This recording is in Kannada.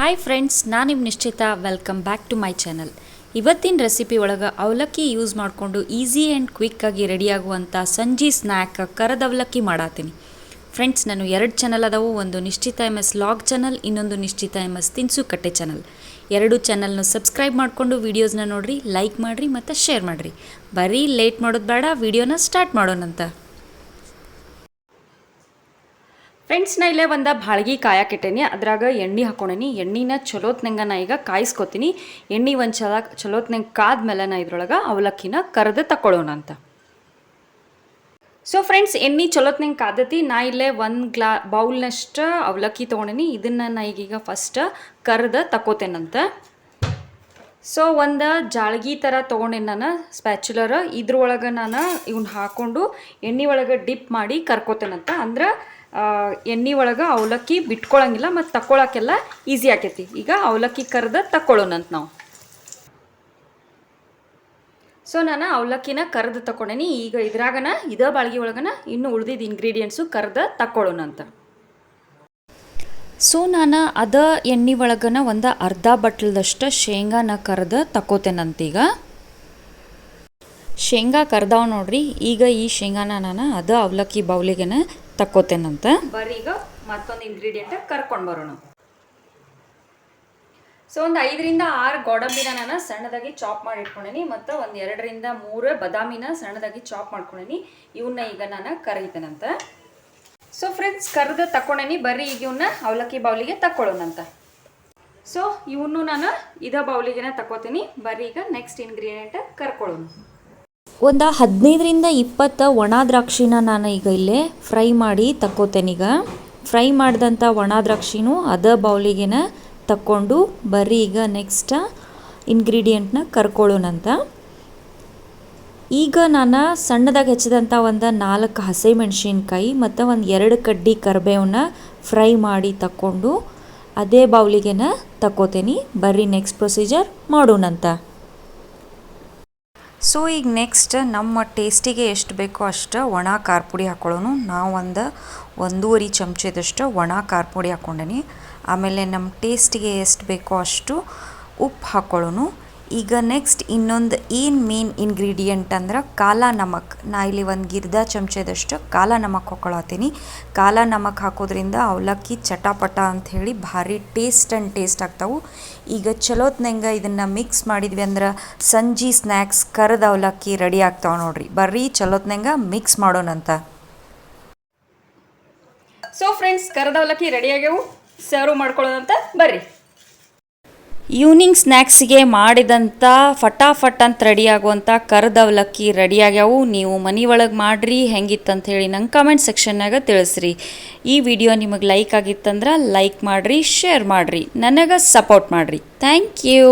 ಹಾಯ್ ಫ್ರೆಂಡ್ಸ್ ನಾನು ನಿಮ್ಮ Nischita. Welcome back to my channel ಇವತ್ತಿನ ರೆಸಿಪಿ ಒಳಗೆ ಅವಲಕ್ಕಿ ಯೂಸ್ ಮಾಡಿಕೊಂಡು ಈಸಿ ಆ್ಯಂಡ್ ಕ್ವಿಕ್ಕಾಗಿ ರೆಡಿಯಾಗುವಂಥ ಸಂಜಿ ಸ್ನ್ಯಾಕ್ ಕರದ ಅವಲಕ್ಕಿ ಮಾಡಾತೀನಿ. ಫ್ರೆಂಡ್ಸ್ ನಾನು ಎರಡು ಚಾನಲ್ ಅದಾವು. ಒಂದು ನಿಶ್ಚಿತ ಎಂ ಎಸ್ ಲಾಗ್ ಚಾನಲ್ ಇನ್ನೊಂದು ನಿಶ್ಚಿತ ಎಂ ಎಸ್ ತಿನ್ಸು ಕಟ್ಟೆ ಚಾನಲ್ ಎರಡು ಚಾನಲ್ನ ಸಬ್ಸ್ಕ್ರೈಬ್ ಮಾಡಿಕೊಂಡು ವೀಡಿಯೋಸ್ನ ನೋಡಿರಿ ಲೈಕ್ ಮಾಡಿರಿ ಮತ್ತು ಶೇರ್ ಮಾಡಿರಿ. ಬರೀ ಲೇಟ್ ಮಾಡೋದು ಬೇಡ ವೀಡಿಯೋನ ಸ್ಟಾರ್ಟ್ ಮಾಡೋಣಂತ. ಫ್ರೆಂಡ್ಸ್ ನಾ ಇಲ್ಲೇ ಒಂದು ಬಾಳ್ಗಿ ಕಾಯಕಿಟ್ಟೇನಿ. ಅದ್ರಾಗ ಎಣ್ಣೆ ಹಾಕೊಂಡೇನಿ. ಎಣ್ಣೆನ ಚಲೋತ್ನಂಗ ನಾ ಈಗ ಕಾಯಿಸ್ಕೊತೀನಿ. ಎಣ್ಣೆ ಒಂದು ಚಲ, ಚಲೋತ್ನಂಗೆ ಕಾದ್ಮೇಲೆ ನಾ ಇದ್ರೊಳಗೆ ಅವಲಕ್ಕಿನ ಕರೆದು ತಗೊಳ್ಳೋಣ ಅಂತ. ಸೊ ಫ್ರೆಂಡ್ಸ್ ಎಣ್ಣೆ ಚಲೋತ್ನಂಗೆ ಕಾದತಿ. ನಾ ಇಲ್ಲೇ ಒಂದು ಗ್ಲಾ, ಬೌಲ್ನಷ್ಟು ಅವಲಕ್ಕಿ ತೊಗೊಂಡೇನಿ. ಇದನ್ನು ನಾ ಈಗೀಗ ಫಸ್ಟ್ ಕರೆದು ತಗೋತೇನಂತ ಸೊ ಒಂದು ಜಾಳ್ಗಿ ಥರ ತೊಗೊಂಡೇನಿ ನಾನು ಸ್ಪ್ಯಾಚುಲರ್ ಇದ್ರೊಳಗೆ ನಾನು ಇವ್ನ ಹಾಕ್ಕೊಂಡು ಎಣ್ಣೆ ಒಳಗೆ ಡಿಪ್ ಮಾಡಿ ಕರ್ಕೋತೇನಂತ ಅಂದ್ರೆ ಎಣ್ಣೆ ಒಳಗೆ ಅವಲಕ್ಕಿ ಬಿಟ್ಕೊಳಂಗಿಲ್ಲ ಮತ್ತು ತಕ್ಕೊಳಕ್ಕೆಲ್ಲ ಈಸಿ ಆಕೈತಿ. ಈಗ ಅವಲಕ್ಕಿ ಕರೆದ ತಕ್ಕೊಳ್ಳೋಣಂತ ನಾವು. ಸೊ ನಾನು ಅವಲಕ್ಕಿನ ಕರೆದು ತಗೊಂಡೇನಿ ಈಗ ಇದ್ರಾಗನ, ಇದ ಬಾಳ್ಗಿ ಒಳಗನ ಇನ್ನು ಉಳ್ದಿದ್ದು ಇಂಗ್ರೀಡಿಯೆಂಟ್ಸು ಕರೆದ ತಕ್ಕೊಳ್ಳೋಣಂತ ಸೊ ನಾನು ಅದ ಎಣ್ಣೆ ಒಳಗನ ಒಂದು ಅರ್ಧ ಬಟ್ಲದಷ್ಟು ಶೇಂಗಾನ ಕರೆದು ತಕೋತೇನಂತೀಗ ಶೇಂಗಾ ಕರ್ದಾವ್ ನೋಡ್ರಿ, ಈಗ ಈ ಶೇಂಗಾನ ನಾನು ಅದ ಅವಲಕ್ಕಿ ಬೌಲಿಗೆನ ತಕ್ಕೋತೇನಂತ. ಬರೀ ಈಗ ಮತ್ತೊಂದು ಇಂಗ್ರೀಡಿಯೆಂಟ್ ಕರ್ಕೊಂಡು ಬರೋಣ. ಸೊ ಒಂದು ಐದರಿಂದ ಆರು ಗೋಡಂಬಿನ ನಾನು ಸಣ್ಣದಾಗಿ ಚಾಪ್ ಮಾಡಿ ಇಟ್ಕೊಂಡೇನಿ, ಮತ್ತು ಒಂದು ಎರಡರಿಂದ ಮೂರು ಬದಾಮಿನ ಸಣ್ಣದಾಗಿ ಚಾಪ್ ಮಾಡ್ಕೊಂಡೇನಿ. ಇವನ್ನ ಈಗ ನಾನು ಕರೀತೇನಂತ. ಸೊ ಫ್ರೆಂಡ್ಸ್ ಕರೆದು ತಕೊಂಡೇನಿ, ಬರ್ರಿ ಈಗ ಇವನ್ನ ಅವಲಕ್ಕಿ ಬೌಲಿಗೆ ತಕ್ಕೊಳ್ಳೋಣಂತ ಸೊ ಇವನು ನಾನು ಇದ ಬೌಲಿಗೆನ ತಕೋತೀನಿ ಬರ್ರಿ ಈಗ ನೆಕ್ಸ್ಟ್ ಇಂಗ್ರೀಡಿಯೆಂಟ್ ಕರ್ಕೊಳ್ಳೋಣ. ಒಂದು ಹದಿನೈದರಿಂದ ಇಪ್ಪತ್ತು ಒಣ ದ್ರಾಕ್ಷಿನ ನಾನು ಈಗ ಇಲ್ಲೇ ಫ್ರೈ ಮಾಡಿ ತಕ್ಕೋತೇನೀಗ ಫ್ರೈ ಮಾಡಿದಂಥ ಒಣ ದ್ರಾಕ್ಷಿನೂ ಅದ ಬೌಲಿಗೆನ ತಕ್ಕೊಂಡು ಬರ್ರಿ ಈಗ ನೆಕ್ಸ್ಟ್ ಇಂಗ್ರೀಡಿಯೆಂಟ್ನ ಕರ್ಕೊಳ್ಳೋಣಂತ ಈಗ ನಾನು ಸಣ್ಣದಾಗಿ ಹೆಚ್ಚಿದಂಥ ಒಂದು ನಾಲ್ಕು ಹಸಿಮೆಣ್ಸಿನ್ಕಾಯಿ ಮತ್ತು ಒಂದು ಎರಡು ಕಡ್ಡಿ ಕರಿಬೇವನ್ನ ಫ್ರೈ ಮಾಡಿ ತಕ್ಕೊಂಡು ಅದೇ ಬೌಲಿಗೆನ ತಕ್ಕೋತೀನಿ. ಬರ್ರಿ ನೆಕ್ಸ್ಟ್ ಪ್ರೊಸೀಜರ್ ಮಾಡೋಣಂತ ಸೊ ಈಗ ನೆಕ್ಸ್ಟ್ ನಮ್ಮ ಟೇಸ್ಟಿಗೆ ಎಷ್ಟು ಬೇಕೋ ಅಷ್ಟು ಒಣ ಖಾರ ಪುಡಿ ಹಾಕೊಳ್ಳೋನು ನಾವು ಒಂದು ಒಂದೂವರೆ ಚಮಚದಷ್ಟು ಒಣ ಖಾರ ಪುಡಿ ಹಾಕ್ಕೊಂಡೇನಿ ಆಮೇಲೆ ನಮ್ಮ ಟೇಸ್ಟಿಗೆ ಎಷ್ಟು ಬೇಕೋ ಅಷ್ಟು ಉಪ್ಪು ಹಾಕ್ಕೊಳ್ಳೋನು ಈಗ ನೆಕ್ಸ್ಟ್ ಇನ್ನೊಂದು ಏನು ಮೇನ್ ಇಂಗ್ರೀಡಿಯೆಂಟ್ ಅಂದ್ರೆ ಕಾಲ ನಮಕ್ ನಾ ಇಲ್ಲಿ ಒಂದು ಗಿರ್ದ ಚಮಚದಷ್ಟು ಕಾಲ ನಮಕ್ ಹಾಕ್ಕೊಳತ್ತೀನಿ ಕಾಲ ನಮಕ್ ಹಾಕೋದ್ರಿಂದ ಅವಲಕ್ಕಿ ಚಟಾಪಟ ಅಂಥೇಳಿ ಭಾರಿ ಟೇಸ್ಟ್ ಆ್ಯಂಡ್ ಟೇಸ್ಟ್ ಆಗ್ತಾವೆ. ಈಗ ಚಲೋತ್ನಂಗೆ ಇದನ್ನು ಮಿಕ್ಸ್ ಮಾಡಿದ್ವಿ ಅಂದ್ರೆ ಸಂಜೆ ಸ್ನ್ಯಾಕ್ಸ್ ಕರ್ದ ಅವಲಕ್ಕಿ ರೆಡಿ ಆಗ್ತಾವೆ ನೋಡ್ರಿ. ಬರ್ರಿ ಚಲೋತ್ನಂಗೆ ಮಿಕ್ಸ್ ಮಾಡೋಣಂತ ಸೊ ಫ್ರೆಂಡ್ಸ್ ಕರ್ದ ಅವಲಕ್ಕಿ ರೆಡಿ ಆಗ್ಯಾವು. ಸರ್ವ್ ಮಾಡ್ಕೊಳ್ಳೋದಂತ ಬರ್ರಿ. ಈವ್ನಿಂಗ್ ಸ್ನ್ಯಾಕ್ಸ್ಗೆ ಮಾಡಿದಂಥ ಫಟಾಫಟ್ ಅಂತ ರೆಡಿ ಆಗುವಂಥ ಕರ್ದ ರೆಡಿ ಆಗ್ಯಾವು ನೀವು ಮನೆ ಒಳಗೆ ಮಾಡಿರಿ ಹೆಂಗಿತ್ತಂತ ಹೇಳಿ ನಂಗೆ ಕಮೆಂಟ್ ಸೆಕ್ಷನ್ನಾಗ ತಿಳಿಸ್ರಿ. ಈ ವಿಡಿಯೋ ನಿಮಗೆ ಲೈಕ್ ಆಗಿತ್ತಂದ್ರೆ ಲೈಕ್ ಮಾಡಿರಿ ಶೇರ್ ಮಾಡಿರಿ. ನನಗೆ ಸಪೋರ್ಟ್ ಮಾಡಿರಿ. Thank you